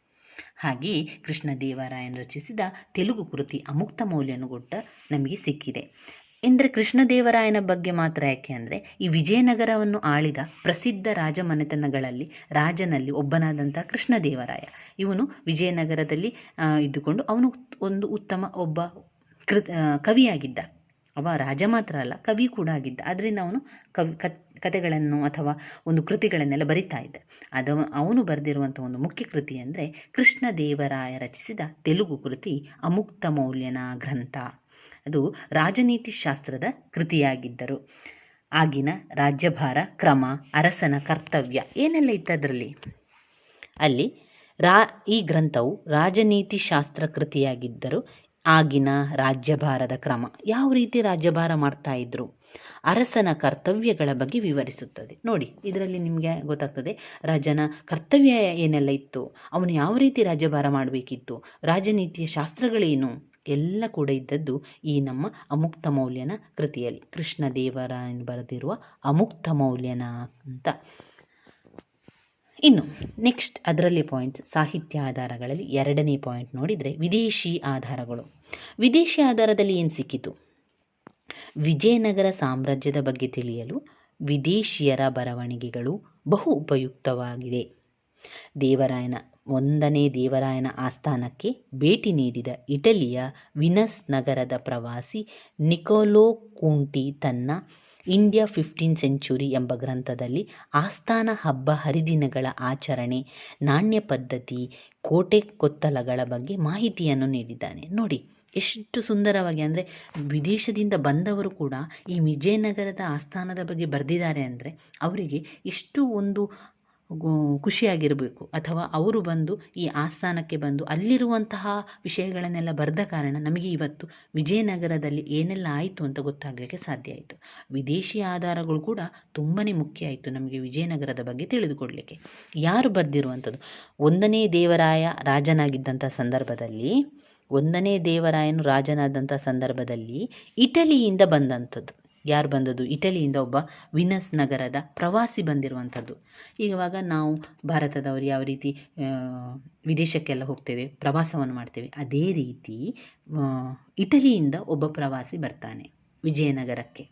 ಹಾಗೆಯೇ ಕೃಷ್ಣದೇವರಾಯನ್ ರಚಿಸಿದ ತೆಲುಗು ಕೃತಿ ಅಮುಕ್ತ ಮೌಲ್ಯನುಗೊಟ್ಟ ನಮಗೆ ಸಿಕ್ಕಿದೆ. ಎಂದರೆ ಕೃಷ್ಣದೇವರಾಯನ ಬಗ್ಗೆ ಮಾತ್ರ ಯಾಕೆ ಅಂದರೆ, ಈ ವಿಜಯನಗರವನ್ನು ಆಳಿದ ಪ್ರಸಿದ್ಧ ರಾಜಮನೆತನಗಳಲ್ಲಿ ರಾಜನಲ್ಲಿ ಒಬ್ಬನಾದಂಥ ಕೃಷ್ಣದೇವರಾಯ. ಇವನು ವಿಜಯನಗರದಲ್ಲಿ ಇದ್ದುಕೊಂಡು ಅವನು ಒಂದು ಉತ್ತಮ ಒಬ್ಬ ಕೃ ಕವಿಯಾಗಿದ್ದ. ಅವ ರಾಜ ಮಾತ್ರ ಅಲ್ಲ, ಕವಿ ಕೂಡ ಆಗಿದ್ದ. ಅದರಿಂದ ಅವನು ಕವಿ ಕಥೆಗಳನ್ನು ಅಥವಾ ಒಂದು ಕೃತಿಗಳನ್ನೆಲ್ಲ ಬರಿತಾ ಇದ್ದ. ಅದು ಅವನು ಬರೆದಿರುವಂಥ ಒಂದು ಮುಖ್ಯ ಕೃತಿ ಅಂದರೆ ಕೃಷ್ಣದೇವರಾಯ ರಚಿಸಿದ ತೆಲುಗು ಕೃತಿ ಅಮುಕ್ತ ಮೌಲ್ಯನ ಗ್ರಂಥ. ಅದು ರಾಜನೀತಿ ಶಾಸ್ತ್ರದ ಕೃತಿಯಾಗಿದ್ದರು. ಆಗಿನ ರಾಜ್ಯಭಾರ, ಕ್ರಮ, ಅರಸನ ಕರ್ತವ್ಯ ಏನೆಲ್ಲ ಇತ್ತು ಅದರಲ್ಲಿ ಅಲ್ಲಿ ರಾ, ಈ ಗ್ರಂಥವು ರಾಜನೀತಿ ಶಾಸ್ತ್ರ ಕೃತಿಯಾಗಿದ್ದರು. ಆಗಿನ ರಾಜ್ಯಭಾರದ ಕ್ರಮ ಯಾವ ರೀತಿ ರಾಜ್ಯಭಾರ ಮಾಡ್ತಾ ಇದ್ರು? ಅರಸನ ಕರ್ತವ್ಯಗಳ ಬಗ್ಗೆ ವಿವರಿಸುತ್ತದೆ. ನೋಡಿ, ಇದರಲ್ಲಿ ನಿಮಗೆ ಗೊತ್ತಾಗ್ತದೆ, ರಾಜನ ಕರ್ತವ್ಯ ಏನೆಲ್ಲ ಇತ್ತು? ಅವನು ಯಾವ ರೀತಿ ರಾಜ್ಯಭಾರ ಮಾಡಬೇಕಿತ್ತು? ರಾಜನೀತಿಯ ಶಾಸ್ತ್ರಗಳೇನು? ಎಲ್ಲ ಕೂಡ ಇದ್ದದ್ದು ಈ ನಮ್ಮ ಅಮುಕ್ತ ಮೌಲ್ಯನ ಕೃತಿಯಲ್ಲಿ. ಕೃಷ್ಣದೇವರಾಯನ್ ಬರೆದಿರುವ ಅಮುಕ್ತ ಮೌಲ್ಯನ ಅಂತ. ಇನ್ನು ನೆಕ್ಸ್ಟ್ ಅದರಲ್ಲಿ ಪಾಯಿಂಟ್ಸ್ ಸಾಹಿತ್ಯ ಆಧಾರಗಳಲ್ಲಿ ಎರಡನೇ ಪಾಯಿಂಟ್ ನೋಡಿದರೆ ವಿದೇಶಿ ಆಧಾರಗಳು. ವಿದೇಶಿ ಆಧಾರದಲ್ಲಿ ಏನು ಸಿಕ್ಕಿತು? ವಿಜಯನಗರ ಸಾಮ್ರಾಜ್ಯದ ಬಗ್ಗೆ ತಿಳಿಯಲು ವಿದೇಶಿಯರ ಬರವಣಿಗೆಗಳು ಬಹು ಉಪಯುಕ್ತವಾಗಿದೆ. ದೇವರಾಯನ ಒಂದನೇ ದೇವರಾಯನ ಆಸ್ಥಾನಕ್ಕೆ ಭೇಟಿ ನೀಡಿದ ಇಟಲಿಯ ವಿನಸ್ ನಗರದ ಪ್ರವಾಸಿ ನಿಕೋಲೋ ಕೂಂಟಿ ತನ್ನ ಇಂಡಿಯಾ ಫಿಫ್ಟೀನ್ ಸೆಂಚುರಿ ಎಂಬ ಗ್ರಂಥದಲ್ಲಿ ಆಸ್ಥಾನ ಹಬ್ಬ ಹರಿದಿನಗಳ ಆಚರಣೆ, ನಾಣ್ಯ ಪದ್ಧತಿ, ಕೋಟೆ ಕೊತ್ತಲಗಳ ಬಗ್ಗೆ ಮಾಹಿತಿಯನ್ನು ನೀಡಿದ್ದಾನೆ. ನೋಡಿ, ಎಷ್ಟು ಸುಂದರವಾಗಿ ಅಂದರೆ ವಿದೇಶದಿಂದ ಬಂದವರು ಕೂಡ ಈ ವಿಜಯನಗರದ ಆಸ್ಥಾನದ ಬಗ್ಗೆ ಬರೆದಿದ್ದಾರೆ ಅಂದರೆ ಅವರಿಗೆ ಎಷ್ಟು ಒಂದು ಖುಷಿಯಾಗಿರಬೇಕು. ಅಥವಾ ಅವರು ಬಂದು ಈ ಆಸ್ಥಾನಕ್ಕೆ ಬಂದು ಅಲ್ಲಿರುವಂತಹ ವಿಷಯಗಳನ್ನೆಲ್ಲ ಬರೆದ ಕಾರಣ ನಮಗೆ ಇವತ್ತು ವಿಜಯನಗರದಲ್ಲಿ ಏನೆಲ್ಲ ಆಯಿತು ಅಂತ ಗೊತ್ತಾಗಲಿಕ್ಕೆ ಸಾಧ್ಯ ಆಯಿತು. ವಿದೇಶಿ ಆಧಾರಗಳು ಕೂಡ ತುಂಬಾ ಮುಖ್ಯ ಆಯಿತು ನಮಗೆ ವಿಜಯನಗರದ ಬಗ್ಗೆ ತಿಳಿದುಕೊಡಲಿಕ್ಕೆ. ಯಾರು ಬರೆದಿರುವಂಥದ್ದು? ಒಂದನೇ ದೇವರಾಯ ರಾಜನಾಗಿದ್ದಂಥ ಸಂದರ್ಭದಲ್ಲಿ, ಒಂದನೇ ದೇವರಾಯನು ರಾಜನಾದಂಥ ಸಂದರ್ಭದಲ್ಲಿ ಇಟಲಿಯಿಂದ ಬಂದಂಥದ್ದು. ಯಾರು ಬಂದದ್ದು? ಇಟಲಿಯಿಂದ ಒಬ್ಬ ವಿನಸ್ ನಗರದ ಪ್ರವಾಸಿ ಬಂದಿರುವಂಥದ್ದು. ಇವಾಗ ನಾವು ಭಾರತದವರು ಯಾವ ರೀತಿ ವಿದೇಶಕ್ಕೆಲ್ಲ ಹೋಗ್ತೇವೆ, ಪ್ರವಾಸವನ್ನು ಮಾಡ್ತೇವೆ, ಅದೇ ರೀತಿ ಇಟಲಿಯಿಂದ ಒಬ್ಬ ಪ್ರವಾಸಿ ಬರ್ತಾನೆ ವಿಜಯನಗರಕ್ಕೆ.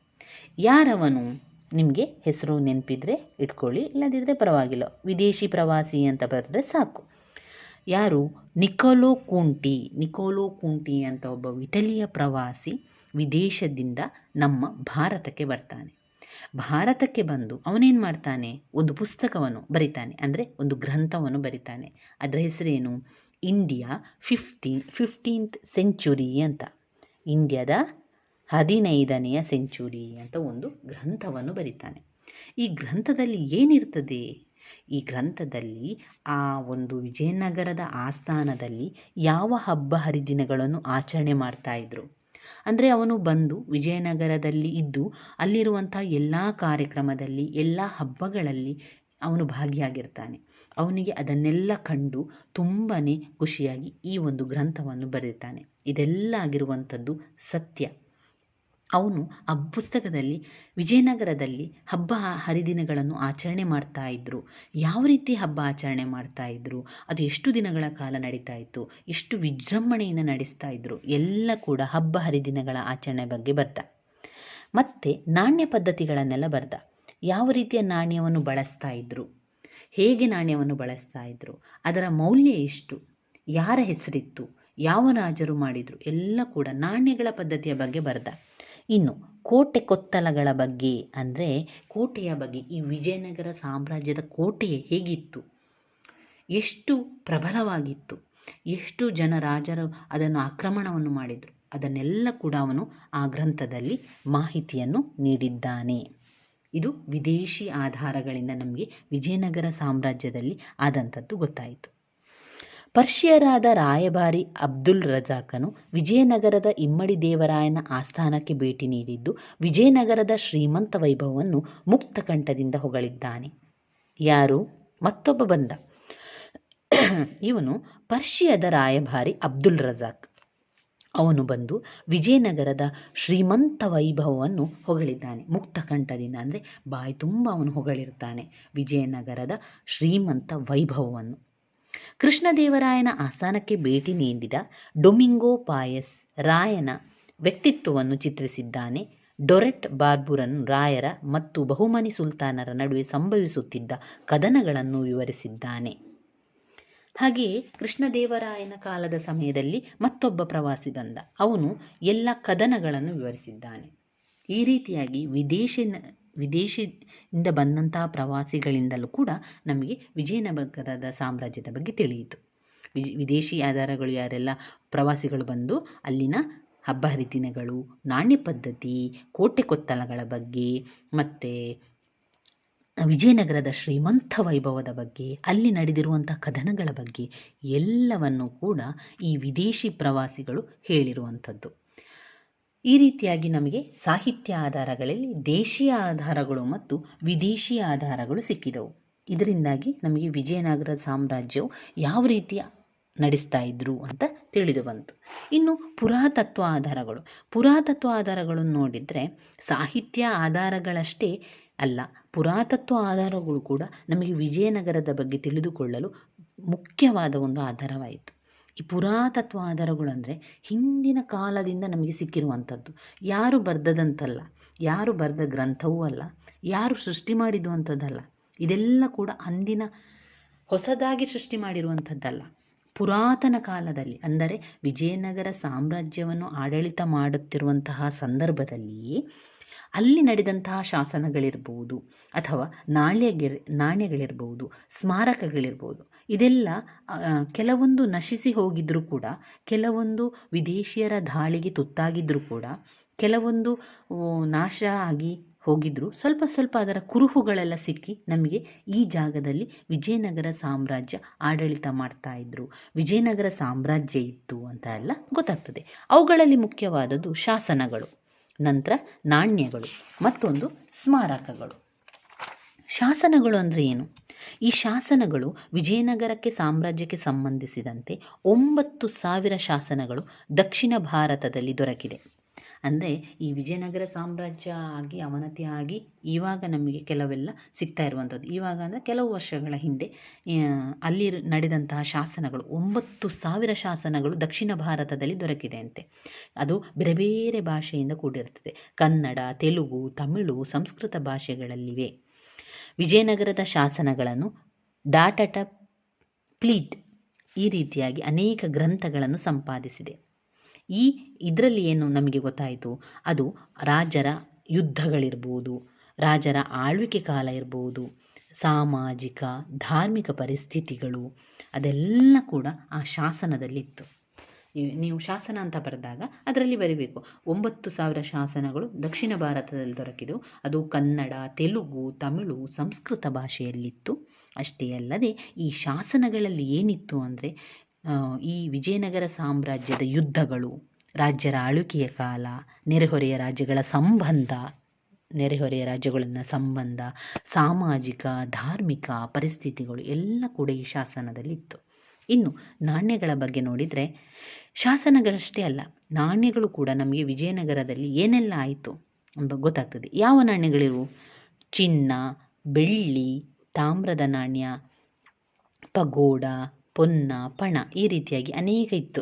ಯಾರವನು ನಿಮಗೆ ಹೆಸರು ನೆನಪಿದ್ರೆ ಇಟ್ಕೊಳ್ಳಿ ಇಲ್ಲದಿದ್ದರೆ ಪರವಾಗಿಲ್ಲ. ವಿದೇಶಿ ಪ್ರವಾಸಿ ಅಂತ ಬರೆದ್ರೆ ಸಾಕು. ಯಾರು? ನಿಕೋಲೋ ಕುಂಟಿ. ನಿಕೋಲೋ ಕುಂಟಿ ಅಂತ ಒಬ್ಬ ಇಟಲಿಯ ಪ್ರವಾಸಿ ವಿದೇಶದಿಂದ ನಮ್ಮ ಭಾರತಕ್ಕೆ ಬರ್ತಾನೆ. ಭಾರತಕ್ಕೆ ಬಂದು ಅವನೇನು ಮಾಡ್ತಾನೆ? ಒಂದು ಪುಸ್ತಕವನ್ನು ಬರಿತಾನೆ. ಅಂದರೆ ಒಂದು ಗ್ರಂಥವನ್ನು ಬರಿತಾನೆ. ಅದರ ಹೆಸರೇನು? ಇಂಡಿಯಾ ಫಿಫ್ಟೀನ್, ಫಿಫ್ಟೀನ್ತ್ ಸೆಂಚುರಿ ಅಂತ. ಇಂಡಿಯಾದ ಹದಿನೈದನೆಯ ಸೆಂಚುರಿ ಅಂತ ಒಂದು ಗ್ರಂಥವನ್ನು ಬರಿತಾನೆ. ಈ ಗ್ರಂಥದಲ್ಲಿ ಏನಿರ್ತದೆ? ಈ ಗ್ರಂಥದಲ್ಲಿ ಆ ಒಂದು ವಿಜಯನಗರದ ಆಸ್ಥಾನದಲ್ಲಿ ಯಾವ ಹಬ್ಬ ಹರಿದಿನಗಳನ್ನು ಆಚರಣೆ ಮಾಡ್ತಾಯಿದ್ರು ಅಂದರೆ ಅವನು ಬಂದು ವಿಜಯನಗರದಲ್ಲಿ ಇದ್ದು ಅಲ್ಲಿರುವಂಥ ಎಲ್ಲ ಕಾರ್ಯಕ್ರಮದಲ್ಲಿ, ಎಲ್ಲ ಹಬ್ಬಗಳಲ್ಲಿ ಅವನು ಭಾಗಿಯಾಗಿರ್ತಾನೆ. ಅವನಿಗೆ ಅದನ್ನೆಲ್ಲ ಕಂಡು ತುಂಬಾ ಖುಷಿಯಾಗಿ ಈ ಒಂದು ಗ್ರಂಥವನ್ನು ಬರೆದಿದ್ದಾನೆ ಇದೆಲ್ಲ ಆಗಿರುವಂಥದ್ದು ಸತ್ಯ. ಅವನು ಆ ಪುಸ್ತಕದಲ್ಲಿ, ವಿಜಯನಗರದಲ್ಲಿ ಹಬ್ಬ ಹರಿದಿನಗಳನ್ನು ಆಚರಣೆ ಮಾಡ್ತಾ ಇದ್ದರು ಯಾವ ರೀತಿ ಹಬ್ಬ ಆಚರಣೆ ಮಾಡ್ತಾ ಇದ್ದರು ಅದು ಎಷ್ಟು ದಿನಗಳ ಕಾಲ ನಡೀತಾ ಇತ್ತು? ಎಷ್ಟು ವಿಜೃಂಭಣೆಯಿಂದ ನಡೆಸ್ತಾ ಇದ್ದರು ಎಲ್ಲ ಕೂಡ ಹಬ್ಬ ಹರಿದಿನಗಳ ಆಚರಣೆ ಬಗ್ಗೆ ಬರ್ದ. ಮತ್ತೆ ನಾಣ್ಯ ಪದ್ಧತಿಗಳನ್ನೆಲ್ಲ ಬರ್ದ. ಯಾವ ರೀತಿಯ ನಾಣ್ಯವನ್ನು ಬಳಸ್ತಾ ಇದ್ದರು ಹೇಗೆ ನಾಣ್ಯವನ್ನು ಬಳಸ್ತಾ ಇದ್ದರು ಅದರ ಮೌಲ್ಯ ಎಷ್ಟು? ಯಾರ ಹೆಸರಿತ್ತು? ಯಾವ ರಾಜರು ಮಾಡಿದರು? ಎಲ್ಲ ಕೂಡ ನಾಣ್ಯಗಳ ಪದ್ಧತಿಯ ಬಗ್ಗೆ ಬರ್ದ. ಇನ್ನು ಕೋಟೆ ಕೊತ್ತಲಗಳ ಬಗ್ಗೆ ಅಂದರೆ ಕೋಟೆಯ ಬಗ್ಗೆ, ಈ ವಿಜಯನಗರ ಸಾಮ್ರಾಜ್ಯದ ಕೋಟೆ ಹೇಗಿತ್ತು? ಎಷ್ಟು ಪ್ರಬಲವಾಗಿತ್ತು? ಎಷ್ಟು ಜನ ರಾಜರು ಅದನ್ನು ಆಕ್ರಮಣವನ್ನು ಮಾಡಿದರು? ಅದನ್ನೆಲ್ಲ ಕೂಡ ಅವನು ಆ ಗ್ರಂಥದಲ್ಲಿ ಮಾಹಿತಿಯನ್ನು ನೀಡಿದ್ದಾನೆ. ಇದು ವಿದೇಶಿ ಆಧಾರಗಳಿಂದ ನಮಗೆ ವಿಜಯನಗರ ಸಾಮ್ರಾಜ್ಯದಲ್ಲಿ ಆದಂಥದ್ದು ಗೊತ್ತಾಯಿತು. ಪರ್ಷಿಯರಾದ ರಾಯಭಾರಿ ಅಬ್ದುಲ್ ರಜಾಕನು ವಿಜಯನಗರದ ಇಮ್ಮಡಿ ದೇವರಾಯನ ಆಸ್ಥಾನಕ್ಕೆ ಭೇಟಿ ನೀಡಿದ್ದು, ವಿಜಯನಗರದ ಶ್ರೀಮಂತ ವೈಭವವನ್ನು ಮುಕ್ತಕಂಠದಿಂದ ಹೊಗಳಿದ್ದಾನೆ. ಯಾರು? ಮತ್ತೊಬ್ಬ ಬಂದ. ಇವನು ಪರ್ಷಿಯದ ರಾಯಭಾರಿ ಅಬ್ದುಲ್ ರಜಾಕ್. ಅವನು ಬಂದು ವಿಜಯನಗರದ ಶ್ರೀಮಂತ ವೈಭವವನ್ನು ಹೊಗಳಿದ್ದಾನೆ. ಮುಕ್ತಕಂಠದಿಂದ ಅಂದರೆ ಬಾಯಿ ತುಂಬ ಅವನು ಹೊಗಳಿರ್ತಾನೆ. ವಿಜಯನಗರದ ಶ್ರೀಮಂತ ವೈಭವವನ್ನು. ಕೃಷ್ಣದೇವರಾಯನ ಆಸ್ಥಾನಕ್ಕೆ ಭೇಟಿ ನೀಡಿದ ಡೊಮಿಂಗೋ ಪಾಯಸ್ ರಾಯನ ವ್ಯಕ್ತಿತ್ವವನ್ನು ಚಿತ್ರಿಸಿದ್ದಾನೆ. ಡೊರೆಟ್ ಬಾರ್ಬುರನ್ ರಾಯರ ಮತ್ತು ಬಹುಮನಿ ಸುಲ್ತಾನರ ನಡುವೆ ಸಂಭವಿಸುತ್ತಿದ್ದ ಕದನಗಳನ್ನು ವಿವರಿಸಿದ್ದಾನೆ. ಹಾಗೆಯೇ ಕೃಷ್ಣದೇವರಾಯನ ಕಾಲದ ಸಮಯದಲ್ಲಿ ಮತ್ತೊಬ್ಬ ಪ್ರವಾಸಿ ಬಂದ. ಅವನು ಎಲ್ಲ ಕದನಗಳನ್ನು ವಿವರಿಸಿದ್ದಾನೆ. ಈ ರೀತಿಯಾಗಿ ವಿದೇಶಿ ವಿದೇಶಿಯಿಂದ ಬಂದಂತಹ ಪ್ರವಾಸಿಗಳಿಂದಲೂ ಕೂಡ ನಮಗೆ ವಿಜಯನಗರದ ಸಾಮ್ರಾಜ್ಯದ ಬಗ್ಗೆ ತಿಳಿಯಿತು. ವಿಜ್, ವಿದೇಶಿ ಆಧಾರಗಳು ಯಾರೆಲ್ಲ ಪ್ರವಾಸಿಗಳು ಬಂದು ಅಲ್ಲಿನ ಹಬ್ಬ ಹರಿದಿನಗಳು, ನಾಣ್ಯ ಪದ್ಧತಿ, ಕೋಟೆ ಕೊತ್ತಲಗಳ ಬಗ್ಗೆ ಮತ್ತು ವಿಜಯನಗರದ ಶ್ರೀಮಂತ ವೈಭವದ ಬಗ್ಗೆ, ಅಲ್ಲಿ ನಡೆದಿರುವಂಥ ಕದನಗಳ ಬಗ್ಗೆ ಎಲ್ಲವನ್ನು ಕೂಡ ಈ ವಿದೇಶಿ ಪ್ರವಾಸಿಗಳು ಹೇಳಿರುವಂಥದ್ದು. ಈ ರೀತಿಯಾಗಿ ನಮಗೆ ಸಾಹಿತ್ಯ ಆಧಾರಗಳಲ್ಲಿ ದೇಶೀಯ ಆಧಾರಗಳು ಮತ್ತು ವಿದೇಶಿ ಆಧಾರಗಳು ಸಿಕ್ಕಿದವು. ಇದರಿಂದಾಗಿ ನಮಗೆ ವಿಜಯನಗರ ಸಾಮ್ರಾಜ್ಯವು ಯಾವ ರೀತಿಯ ನಡೆಸ್ತಾ ಇದ್ರು ಅಂತ ತಿಳಿದು ಬಂತು. ಇನ್ನು ಪುರಾತತ್ವ ಆಧಾರಗಳು. ಪುರಾತತ್ವ ಆಧಾರಗಳನ್ನು ನೋಡಿದರೆ ಸಾಹಿತ್ಯ ಆಧಾರಗಳಷ್ಟೇ ಅಲ್ಲ, ಪುರಾತತ್ವ ಆಧಾರಗಳು ಕೂಡ ನಮಗೆ ವಿಜಯನಗರದ ಬಗ್ಗೆ ತಿಳಿದುಕೊಳ್ಳಲು ಮುಖ್ಯವಾದ ಒಂದು ಆಧಾರವಾಯಿತು. ಈ ಪುರಾತತ್ವ ಆಧಾರಗಳು ಅಂದರೆ ಹಿಂದಿನ ಕಾಲದಿಂದ ನಮಗೆ ಸಿಕ್ಕಿರುವಂಥದ್ದು. ಯಾರು ಬರೆದದಂತಲ್ಲ, ಯಾರು ಬರೆದ ಗ್ರಂಥವೂ ಅಲ್ಲ, ಯಾರು ಸೃಷ್ಟಿ ಮಾಡಿದುವಂಥದ್ದಲ್ಲ, ಇದೆಲ್ಲ ಕೂಡ ಅಂದಿನ ಹೊಸದಾಗಿ ಸೃಷ್ಟಿ ಮಾಡಿರುವಂಥದ್ದಲ್ಲ. ಪುರಾತನ ಕಾಲದಲ್ಲಿ ಅಂದರೆ ವಿಜಯನಗರ ಸಾಮ್ರಾಜ್ಯವನ್ನು ಆಡಳಿತ ಮಾಡುತ್ತಿರುವಂತಹ ಸಂದರ್ಭದಲ್ಲಿ ಅಲ್ಲಿ ನಡೆದಂತಹ ಶಾಸನಗಳಿರ್ಬೋದು, ಅಥವಾ ನಾಣ್ಯಗಿರ್, ನಾಣ್ಯಗಳಿರ್ಬೋದು, ಸ್ಮಾರಕಗಳಿರ್ಬೋದು. ಇದೆಲ್ಲ ಕೆಲವೊಂದು ನಶಿಸಿ ಹೋಗಿದ್ರೂ ಕೂಡ, ಕೆಲವೊಂದು ವಿದೇಶಿಯರ ದಾಳಿಗೆ ತುತ್ತಾಗಿದ್ದರೂ ಕೂಡ, ಕೆಲವೊಂದು ನಾಶ ಆಗಿ ಹೋಗಿದ್ರು ಸ್ವಲ್ಪ ಸ್ವಲ್ಪ ಅದರ ಕುರುಹುಗಳೆಲ್ಲ ಸಿಕ್ಕಿ ನಮಗೆ ಈ ಜಾಗದಲ್ಲಿ ವಿಜಯನಗರ ಸಾಮ್ರಾಜ್ಯ ಆಡಳಿತ ಮಾಡ್ತಾ ಇದ್ರು. ವಿಜಯನಗರ ಸಾಮ್ರಾಜ್ಯ ಇತ್ತು ಅಂತ ಎಲ್ಲ ಗೊತ್ತಾಗ್ತದೆ. ಅವುಗಳಲ್ಲಿ ಮುಖ್ಯವಾದದ್ದು ಶಾಸನಗಳು, ನಂತರ ನಾಣ್ಯಗಳು, ಮತ್ತೊಂದು ಸ್ಮಾರಕಗಳು. ಶಾಸನಗಳು ಅಂದರೆ ಏನು? ಈ ಶಾಸನಗಳು ವಿಜಯನಗರಕ್ಕೆ ಸಾಮ್ರಾಜ್ಯಕ್ಕೆ ಸಂಬಂಧಿಸಿದಂತೆ ಒಂಬತ್ತು ಸಾವಿರ ಶಾಸನಗಳು ದಕ್ಷಿಣ ಭಾರತದಲ್ಲಿ ದೊರಕಿದೆ. ಅಂದರೆ ಈ ವಿಜಯನಗರ ಸಾಮ್ರಾಜ್ಯ ಆಗಿ, ಅವನತಿ ಆಗಿ ಇವಾಗ ನಮಗೆ ಕೆಲವೆಲ್ಲ ಸಿಗ್ತಾ ಇರುವಂಥದ್ದು. ಇವಾಗ ಅಂದರೆ ಕೆಲವು ವರ್ಷಗಳ ಹಿಂದೆ ಅಲ್ಲಿ ನಡೆದಂತಹ ಶಾಸನಗಳು ಒಂಬತ್ತು ಸಾವಿರ ಶಾಸನಗಳು ದಕ್ಷಿಣ ಭಾರತದಲ್ಲಿ ದೊರಕಿದೆ ಅಂತೆ. ಅದು ಬೇರೆ ಬೇರೆ ಭಾಷೆಯಿಂದ ಕೂಡಿರ್ತದೆ ಕನ್ನಡ, ತೆಲುಗು, ತಮಿಳು, ಸಂಸ್ಕೃತ ಭಾಷೆಗಳಲ್ಲಿವೆ. ವಿಜಯನಗರದ ಶಾಸನಗಳನ್ನು ಡಾಟಟ ಪ್ಲೀಟ್ ಈ ರೀತಿಯಾಗಿ ಅನೇಕ ಗ್ರಂಥಗಳನ್ನು ಸಂಪಾದಿಸಿದೆ. ಈ ಇದರಲ್ಲಿ ಏನು ನಮಗೆ ಗೊತ್ತಾಯಿತು? ಅದು ರಾಜರ ಯುದ್ಧಗಳಿರ್ಬೋದು, ರಾಜರ ಆಳ್ವಿಕೆ ಕಾಲ ಇರ್ಬೋದು, ಸಾಮಾಜಿಕ, ಧಾರ್ಮಿಕ ಪರಿಸ್ಥಿತಿಗಳು ಅದೆಲ್ಲ ಕೂಡ ಆ ಶಾಸನದಲ್ಲಿತ್ತು. ನೀವು ಶಾಸನ ಅಂತ ಬರೆದಾಗ ಅದರಲ್ಲಿ ಬರೀಬೇಕು. ಒಂಬತ್ತು ಸಾವಿರ ಶಾಸನಗಳು ದಕ್ಷಿಣ ಭಾರತದಲ್ಲಿ ದೊರಕಿದವು. ಅದು ಕನ್ನಡ, ತೆಲುಗು, ತಮಿಳು, ಸಂಸ್ಕೃತ ಭಾಷೆಯಲ್ಲಿತ್ತು. ಅಷ್ಟೇ ಅಲ್ಲದೆ ಈ ಶಾಸನಗಳಲ್ಲಿ ಏನಿತ್ತು ಅಂದರೆ ಈ ವಿಜಯನಗರ ಸಾಮ್ರಾಜ್ಯದ ಯುದ್ಧಗಳು, ರಾಜ್ಯರ ಆಳ್ವಿಕೆಯ ಕಾಲ, ನೆರೆಹೊರೆಯ ರಾಜ್ಯಗಳ ಸಂಬಂಧ, ನೆರೆಹೊರೆಯ ರಾಜ್ಯಗಳನ್ನ ಸಂಬಂಧ, ಸಾಮಾಜಿಕ, ಧಾರ್ಮಿಕ ಪರಿಸ್ಥಿತಿಗಳು ಎಲ್ಲ ಕೂಡ ಈ ಶಾಸನದಲ್ಲಿತ್ತು. ಇನ್ನು ನಾಣ್ಯಗಳ ಬಗ್ಗೆ ನೋಡಿದರೆ ಶಾಸನಗಳಷ್ಟೇ ಅಲ್ಲ, ನಾಣ್ಯಗಳು ಕೂಡ ನಮಗೆ ವಿಜಯನಗರದಲ್ಲಿ ಏನೆಲ್ಲ ಆಯಿತು ಎಂಬ ಗೊತ್ತಾಗ್ತದೆ. ಯಾವ ನಾಣ್ಯಗಳಿವು? ಚಿನ್ನ, ಬೆಳ್ಳಿ, ತಾಮ್ರದ ನಾಣ್ಯ, ಪಗೋಡ, ಪೊನ್ನ, ಪಣ ಈ ರೀತಿಯಾಗಿ ಅನೇಕ ಇತ್ತು.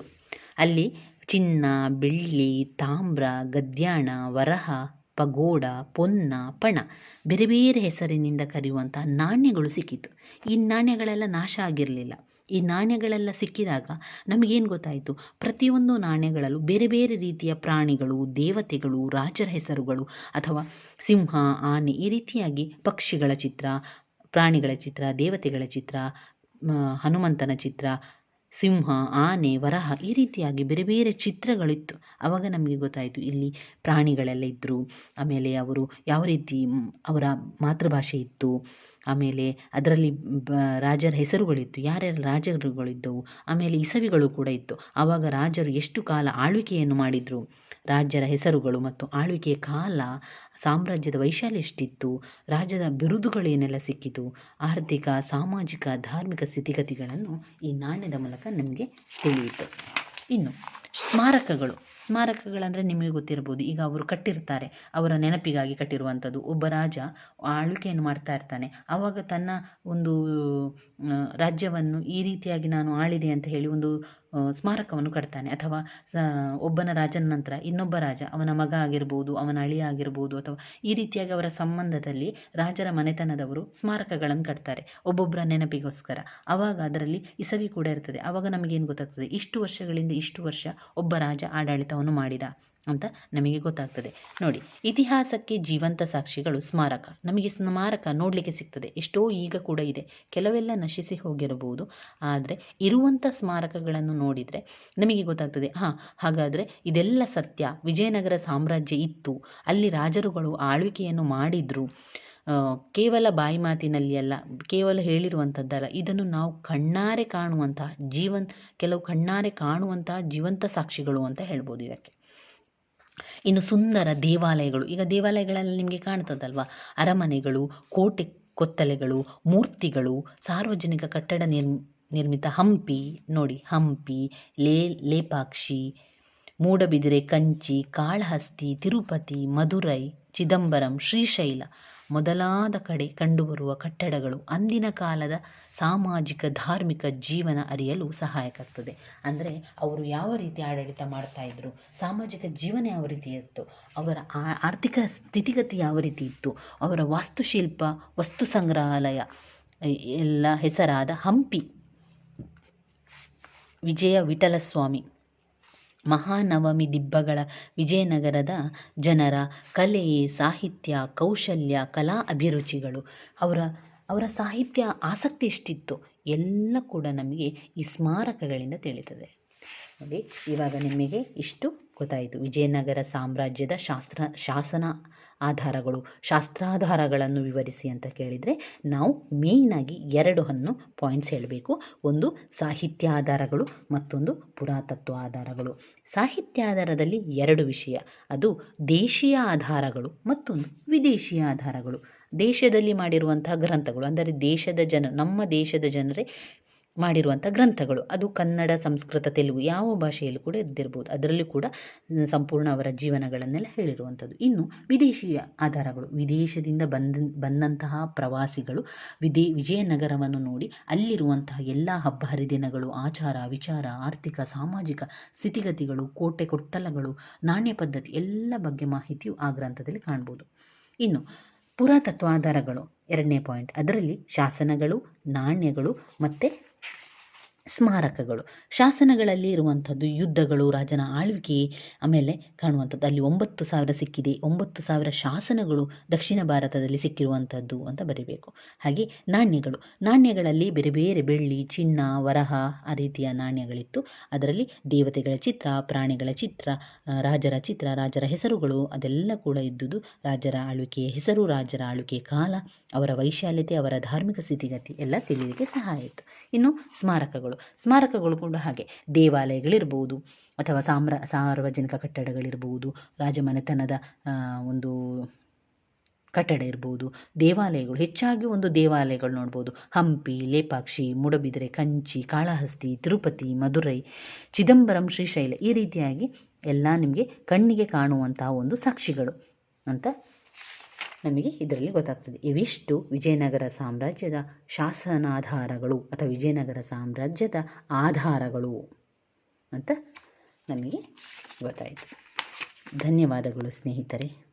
ಅಲ್ಲಿ ಚಿನ್ನ, ಬೆಳ್ಳಿ, ತಾಮ್ರ, ಗದ್ಯಾಣ, ವರಹ, ಪಗೋಡ, ಪೊನ್ನ, ಪಣ ಬೇರೆ ಬೇರೆ ಹೆಸರಿನಿಂದ ಕರೆಯುವಂಥ ನಾಣ್ಯಗಳು ಸಿಕ್ಕಿತು ಈ ನಾಣ್ಯಗಳೆಲ್ಲ ನಾಶ ಆಗಿರಲಿಲ್ಲ. ಈ ನಾಣ್ಯಗಳೆಲ್ಲ ಸಿಕ್ಕಿದಾಗ ನಮಗೇನು ಗೊತ್ತಾಯಿತು? ಪ್ರತಿಯೊಂದು ನಾಣ್ಯಗಳಲ್ಲೂ ಬೇರೆ ಬೇರೆ ರೀತಿಯ ಪ್ರಾಣಿಗಳು, ದೇವತೆಗಳು, ರಾಜರ ಹೆಸರುಗಳು ಅಥವಾ ಸಿಂಹ, ಆನೆ ಈ ರೀತಿಯಾಗಿ ಪಕ್ಷಿಗಳ ಚಿತ್ರ, ಪ್ರಾಣಿಗಳ ಚಿತ್ರ, ದೇವತೆಗಳ ಚಿತ್ರ ಹನುಮಂತನ ಚಿತ್ರ, ಸಿಂಹ, ಆನೆ, ವರಹ ಈ ರೀತಿಯಾಗಿ ಬೇರೆ ಬೇರೆ ಚಿತ್ರಗಳಿತ್ತು. ಆವಾಗ ನಮಗೆ ಗೊತ್ತಾಯಿತು ಇಲ್ಲಿ ಪ್ರಾಣಿಗಳೆಲ್ಲ ಇದ್ದರು ಆಮೇಲೆ ಅವರು ಯಾವ ರೀತಿ, ಅವರ ಮಾತೃಭಾಷೆ ಇತ್ತು. ಆಮೇಲೆ ಅದರಲ್ಲಿ ಬ, ರಾಜರ ಹೆಸರುಗಳಿತ್ತು, ಯಾರ್ಯಾರು ರಾಜರುಗಳಿದ್ದವು, ಆಮೇಲೆ ಇಸವಿಗಳು ಕೂಡ ಇತ್ತು. ಆವಾಗ ರಾಜರು ಎಷ್ಟು ಕಾಲ ಆಳ್ವಿಕೆಯನ್ನು ಮಾಡಿದರು? ರಾಜ್ಯರ ಹೆಸರುಗಳು ಮತ್ತು ಆಳ್ವಿಕೆಯ ಕಾಲ, ಸಾಮ್ರಾಜ್ಯದ ವೈಶಾಲ್ಯ ಎಷ್ಟಿತ್ತು? ರಾಜ್ಯದ ಬಿರುದುಗಳೇನೆಲ್ಲ ಸಿಕ್ಕಿತು? ಆರ್ಥಿಕ, ಸಾಮಾಜಿಕ, ಧಾರ್ಮಿಕ ಸ್ಥಿತಿಗತಿಗಳನ್ನು ಈ ನಾಣ್ಯದ ಮೂಲಕ ನಮಗೆ ತಿಳಿಯಿತು. ಇನ್ನು ಸ್ಮಾರಕಗಳು. ಸ್ಮಾರಕಗಳಂದರೆ ನಿಮಗೆ ಗೊತ್ತಿರ್ಬೋದು. ಈಗ ಅವರು ಕಟ್ಟಿರ್ತಾರೆ. ಅವರ ನೆನಪಿಗಾಗಿ ಕಟ್ಟಿರುವಂಥದ್ದು. ಒಬ್ಬ ರಾಜ ಆಳ್ವಿಕೆಯನ್ನು ಮಾಡ್ತಾ ಇರ್ತಾನೆ. ಆವಾಗ ತನ್ನ ಒಂದು ರಾಜ್ಯವನ್ನು ಈ ರೀತಿಯಾಗಿ ನಾನು ಆಳಿದೆ ಅಂತ ಹೇಳಿ ಒಂದು ಸ್ಮಾರಕವನ್ನು ಕಟ್ತಾನೆ. ಅಥವಾ ಸ, ಒಬ್ಬನ ರಾಜನ ನಂತರ ಇನ್ನೊಬ್ಬ ರಾಜ, ಅವನ ಮಗ ಆಗಿರ್ಬೋದು, ಅವನ ಅಳಿಯ ಆಗಿರ್ಬೋದು, ಅಥವಾ ಈ ರೀತಿಯಾಗಿ ಅವರ ಸಂಬಂಧದಲ್ಲಿ ರಾಜರ ಮನೆತನದವರು ಸ್ಮಾರಕಗಳನ್ನು ಕಟ್ತಾರೆ. ಒಬ್ಬೊಬ್ಬರ ನೆನಪಿಗೋಸ್ಕರ. ಆವಾಗ ಅದರಲ್ಲಿ ಇಸವಿ ಕೂಡ ಇರ್ತದೆ. ಆವಾಗ ನಮಗೇನು ಗೊತ್ತಾಗ್ತದೆ? ಇಷ್ಟು ವರ್ಷಗಳಿಂದ ಇಷ್ಟು ವರ್ಷ ಒಬ್ಬ ರಾಜ ಆಡಳಿತವನ್ನು ಮಾಡಿದ. ಅಂತ ನಮಗೆ ಗೊತ್ತಾಗ್ತದೆ. ನೋಡಿ, ಇತಿಹಾಸಕ್ಕೆ ಜೀವಂತ ಸಾಕ್ಷಿಗಳು ಸ್ಮಾರಕ. ನಮಗೆ ಸ್ಮಾರಕ ನೋಡಲಿಕ್ಕೆ ಸಿಗ್ತದೆ. ಎಷ್ಟೋ ಈಗ ಕೂಡ ಇದೆ. ಕೆಲವೆಲ್ಲ ನಶಿಸಿ ಹೋಗಿರಬಹುದು. ಆದರೆ ಇರುವಂಥ ಸ್ಮಾರಕಗಳನ್ನು ನೋಡಿದರೆ ನಮಗೆ ಗೊತ್ತಾಗ್ತದೆ, ಹಾಂ, ಹಾಗಾದರೆ ಇದೆಲ್ಲ ಸತ್ಯ. ವಿಜಯನಗರ ಸಾಮ್ರಾಜ್ಯ ಇತ್ತು. ಅಲ್ಲಿ ರಾಜರುಗಳು ಆಳ್ವಿಕೆಯನ್ನು ಮಾಡಿದರು. ಕೇವಲ ಬಾಯಿ ಮಾತಿನಲ್ಲಿ ಅಲ್ಲ, ಕೇವಲ ಹೇಳಿರುವಂಥದ್ದಲ್ಲ ಇದನ್ನು ನಾವು ಕಣ್ಣಾರೆ ಕಾಣುವಂತಹ ಜೀವನ್, ಕೆಲವು ಕಣ್ಣಾರೆ ಕಾಣುವಂತಹ ಜೀವಂತ ಸಾಕ್ಷಿಗಳು ಅಂತ ಹೇಳ್ಬೋದು ಇದಕ್ಕೆ. ಇನ್ನು ಸುಂದರ ದೇವಾಲಯಗಳು. ಈಗ ದೇವಾಲಯಗಳಲ್ಲಿ ನಿಮಗೆ ಕಾಣ್ತದಲ್ವಾ? ಅರಮನೆಗಳು, ಕೋಟೆ ಕೊತ್ತಲೆಗಳು, ಮೂರ್ತಿಗಳು, ಸಾರ್ವಜನಿಕ ಕಟ್ಟಡ ನಿರ್ ನಿರ್ಮಿತ ಹಂಪಿ, ನೋಡಿ ಹಂಪಿ, ಲೇ, ಲೇಪಾಕ್ಷಿ, ಮೂಡಬಿದಿರೆ ಕಂಚಿ, ಕಾಳಹಸ್ತಿ, ತಿರುಪತಿ, ಮಧುರೈ, ಚಿದಂಬರಂ, ಶ್ರೀಶೈಲ. ಮೊದಲಾದ ಕಡೆ ಕಂಡುಬರುವ ಕಟ್ಟಡಗಳು ಅಂದಿನ ಕಾಲದ ಸಾಮಾಜಿಕ, ಧಾರ್ಮಿಕ ಜೀವನ ಅರಿಯಲು ಸಹಾಯಕ್ಕಾಗ್ತದೆ ಅಂದರೆ ಅವರು ಯಾವ ರೀತಿ ಆಡಳಿತ ಮಾಡ್ತಾ ಇದ್ರು, ಸಾಮಾಜಿಕ ಜೀವನ ಯಾವ ರೀತಿ ಇತ್ತು, ಅವರ ಆರ್ಥಿಕ ಸ್ಥಿತಿಗತಿ ಯಾವ ರೀತಿ ಇತ್ತು, ಅವರ ವಾಸ್ತುಶಿಲ್ಪ, ವಸ್ತು ಸಂಗ್ರಹಾಲಯ ಎಲ್ಲ ಹೆಸರಾದ ಹಂಪಿ ವಿಜಯ ವಿಠಲಸ್ವಾಮಿ ಮಹಾನವಮಿ ದಿಬ್ಬಗಳ ವಿಜಯನಗರದ ಜನರ ಕಲೆ, ಸಾಹಿತ್ಯ, ಕೌಶಲ್ಯ, ಕಲಾ ಅಭಿರುಚಿಗಳು. ಅವರ ಅವರ ಸಾಹಿತ್ಯ ಆಸಕ್ತಿ ಎಷ್ಟಿತ್ತು ಎಲ್ಲ ಕೂಡ ನಮಗೆ ಈ ಸ್ಮಾರಕಗಳಿಂದ ತಿಳಿತದೆ. ನೋಡಿ, ಇವಾಗ ನಿಮಗೆ ಇಷ್ಟು ಗೊತ್ತಾಯಿತು. ವಿಜಯನಗರ ಸಾಮ್ರಾಜ್ಯದ ಶಾಸ್ತ್ರ, ಶಾಸನ ಆಧಾರಗಳು, ಶಾಸ್ತ್ರಾಧಾರಗಳನ್ನು ವಿವರಿಸಿ ಅಂತ ಕೇಳಿದರೆ ನಾವು ಮೇಯ್ನಾಗಿ ಎರಡು ಹನ್ನು ಪಾಯಿಂಟ್ಸ್ ಹೇಳಬೇಕು. ಒಂದು ಸಾಹಿತ್ಯ ಆಧಾರಗಳು ಮತ್ತೊಂದು ಪುರಾತತ್ವ ಆಧಾರಗಳು. ಸಾಹಿತ್ಯ ಆಧಾರದಲ್ಲಿ ಎರಡು ವಿಷಯ, ಅದು ದೇಶೀಯ ಆಧಾರಗಳು ಮತ್ತೊಂದು ವಿದೇಶಿಯ ಆಧಾರಗಳು. ದೇಶದಲ್ಲಿ ಮಾಡಿರುವಂತಹ ಗ್ರಂಥಗಳು, ಅಂದರೆ ದೇಶದ ಜನ, ನಮ್ಮ ದೇಶದ ಜನರೇ ಮಾಡಿರುವಂಥ ಗ್ರಂಥಗಳು. ಅದು ಕನ್ನಡ, ಸಂಸ್ಕೃತ, ತೆಲುಗು ಯಾವ ಭಾಷೆಯಲ್ಲೂ ಕೂಡ ಇದ್ದಿರ್ಬೋದು ಅದರಲ್ಲಿ ಕೂಡ ಸಂಪೂರ್ಣ ಅವರ ಜೀವನಗಳನ್ನೆಲ್ಲ ಹೇಳಿರುವಂಥದ್ದು. ಇನ್ನು ವಿದೇಶಿಯ ಆಧಾರಗಳು. ವಿದೇಶದಿಂದ ಬಂದ, ಬಂದಂತಹ ಪ್ರವಾಸಿಗಳು ವಿದೇ, ವಿಜಯನಗರವನ್ನು ನೋಡಿ ಅಲ್ಲಿರುವಂತಹ ಎಲ್ಲ ಹಬ್ಬ ಹರಿದಿನಗಳು, ಆಚಾರ, ವಿಚಾರ, ಆರ್ಥಿಕ, ಸಾಮಾಜಿಕ ಸ್ಥಿತಿಗತಿಗಳು, ಕೋಟೆ ಕೊಟ್ಟಲಗಳು, ನಾಣ್ಯ ಪದ್ಧತಿ ಎಲ್ಲ ಬಗ್ಗೆ ಮಾಹಿತಿಯು ಆ ಗ್ರಂಥದಲ್ಲಿ ಕಾಣ್ಬೋದು. ಇನ್ನು ಪುರಾತತ್ವ ಆಧಾರಗಳು ಎರಡನೇ ಪಾಯಿಂಟ್. ಅದರಲ್ಲಿ ಶಾಸನಗಳು, ನಾಣ್ಯಗಳು ಮತ್ತು ಸ್ಮಾರಕಗಳು. ಶಾಸನಗಳಲ್ಲಿ ಇರುವಂಥದ್ದು ಯುದ್ಧಗಳು, ರಾಜನ ಆಳ್ವಿಕೆ, ಆಮೇಲೆ ಕಾಣುವಂಥದ್ದು ಅಲ್ಲಿ ಒಂಬತ್ತು ಸಾವಿರ ಸಿಕ್ಕಿದೆ. ಒಂಬತ್ತು ಸಾವಿರ ಶಾಸನಗಳು ದಕ್ಷಿಣ ಭಾರತದಲ್ಲಿ ಸಿಕ್ಕಿರುವಂಥದ್ದು ಅಂತ ಬರೀಬೇಕು. ಹಾಗೆ ನಾಣ್ಯಗಳು. ನಾಣ್ಯಗಳಲ್ಲಿ ಬೇರೆ ಬೇರೆ ಬೆಳ್ಳಿ, ಚಿನ್ನ, ವರಹ ಆ ರೀತಿಯ ನಾಣ್ಯಗಳಿತ್ತು. ಅದರಲ್ಲಿ ದೇವತೆಗಳ ಚಿತ್ರ, ಪ್ರಾಣಿಗಳ ಚಿತ್ರ ರಾಜರ ಚಿತ್ರ, ರಾಜರ ಹೆಸರುಗಳು ಅದೆಲ್ಲ ಕೂಡ ಇದ್ದುದು. ರಾಜರ ಆಳ್ವಿಕೆಯ ಹೆಸರು, ರಾಜರ ಆಳ್ವಿಕೆಯ ಕಾಲ, ಅವರ ವೈಶಾಲ್ಯತೆ, ಅವರ ಧಾರ್ಮಿಕ ಸ್ಥಿತಿಗತಿ ಎಲ್ಲ ತಿಳಿಯಲಿಕ್ಕೆ ಸಹಾಯ ಆಯಿತು. ಇನ್ನು ಸ್ಮಾರಕಗಳು. ಸ್ಮಾರಕಗಳು ಕೂಡ ಹಾಗೆ ದೇವಾಲಯಗಳಿರ್ಬೋದು ಅಥವಾ ಸಾಮ್ರ, ಸಾರ್ವಜನಿಕ ಕಟ್ಟಡಗಳಿರ್ಬೋದು, ರಾಜಮನೆತನದ ಒಂದು ಕಟ್ಟಡ ಇರ್ಬೋದು, ದೇವಾಲಯಗಳು, ಹೆಚ್ಚಾಗಿ ಒಂದು ದೇವಾಲಯಗಳು ನೋಡ್ಬೋದು. ಹಂಪಿ, ಲೇಪಾಕ್ಷಿ, ಮೂಡಬಿದಿರೆ, ಕಂಚಿ, ಕಾಳಹಸ್ತಿ, ತಿರುಪತಿ, ಮಧುರೈ, ಚಿದಂಬರಂ, ಶ್ರೀಶೈಲ ಈ ರೀತಿಯಾಗಿ ಎಲ್ಲ ನಿಮಗೆ ಕಣ್ಣಿಗೆ ಕಾಣುವಂತಹ ಒಂದು ಸಾಕ್ಷಿಗಳು ಅಂತ ನಮಗೆ ಇದರಲ್ಲಿ ಗೊತ್ತಾಗ್ತದೆ. ಇವಿಷ್ಟು ವಿಜಯನಗರ ಸಾಮ್ರಾಜ್ಯದ ಶಾಸನಾಧಾರಗಳು ಅಥವಾ ವಿಜಯನಗರ ಸಾಮ್ರಾಜ್ಯದ ಆಧಾರಗಳು ಅಂತ ನಮಗೆ ಗೊತ್ತಾಯಿತು. ಧನ್ಯವಾದಗಳು ಸ್ನೇಹಿತರೆ.